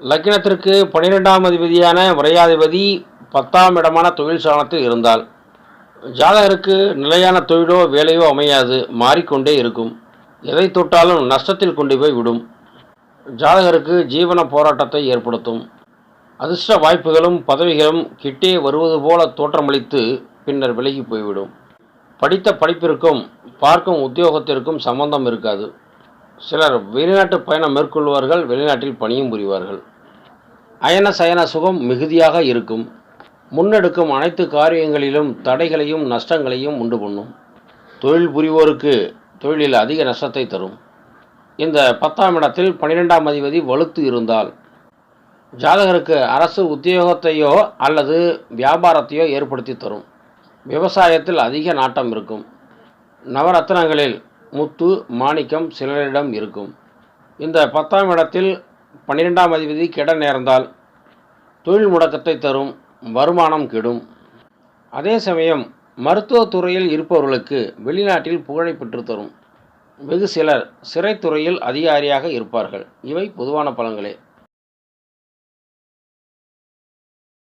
லக்கினத்திற்கு பன்னிரெண்டாம் அதிபதியான விரையாதிபதி பத்தாம் இடமான தொழில் சாணத்தில் இருந்தால் ஜாதகருக்கு நிலையான தொழிலோ வேலையோ அமையாது மாறிக்கொண்டே இருக்கும். எதை தொட்டாலும் நஷ்டத்தில் கொண்டு போய் விடும். ஜாதகருக்கு ஜீவன போராட்டத்தை ஏற்படுத்தும். அதிர்ஷ்ட வாய்ப்புகளும் பதவிகளும் கிட்டே வருவது போல தோற்றமளித்து பின்னர் விலகி போய்விடும். படித்த படிப்பிற்கும் பார்க்கும் உத்தியோகத்திற்கும் சம்பந்தம் இருக்காது. சிலர் வெளிநாட்டு பயணம் மேற்கொள்வார்கள் வெளிநாட்டில் பணியும் புரிவார்கள். அயன சயன சுகம் மிகுதியாக இருக்கும். முன்னெடுக்கும் அனைத்து காரியங்களிலும் தடைகளையும் நஷ்டங்களையும் உண்டு பண்ணும். தொழில் புரிவோருக்கு தொழிலில் அதிக நஷ்டத்தை தரும். இந்த பத்தாம் இடத்தில் பன்னிரெண்டாம் அதிபதி வலுத்து இருந்தால் ஜாதகருக்கு அரசு உத்தியோகத்தையோ அல்லது வியாபாரத்தையோ ஏற்படுத்தி தரும். விவசாயத்தில் அதிக நாட்டம் இருக்கும். நவரத்னங்களில் முத்து மாணிக்கம் சிலரிடம் இருக்கும். இந்த பத்தாம் இடத்தில் பன்னிரெண்டாம் அதிபதி கெட நேர்ந்தால் தொழில் முடக்கத்தை தரும் வருமானம் கெடும். அதே சமயம் மருத்துவத்துறையில் இருப்பவர்களுக்கு வெளிநாட்டில் புகழை பெற்று தரும். வெகு சிலர் சிறைத்துறையில் அதிகாரியாக இருப்பார்கள். இவை பொதுவான பலன்களே.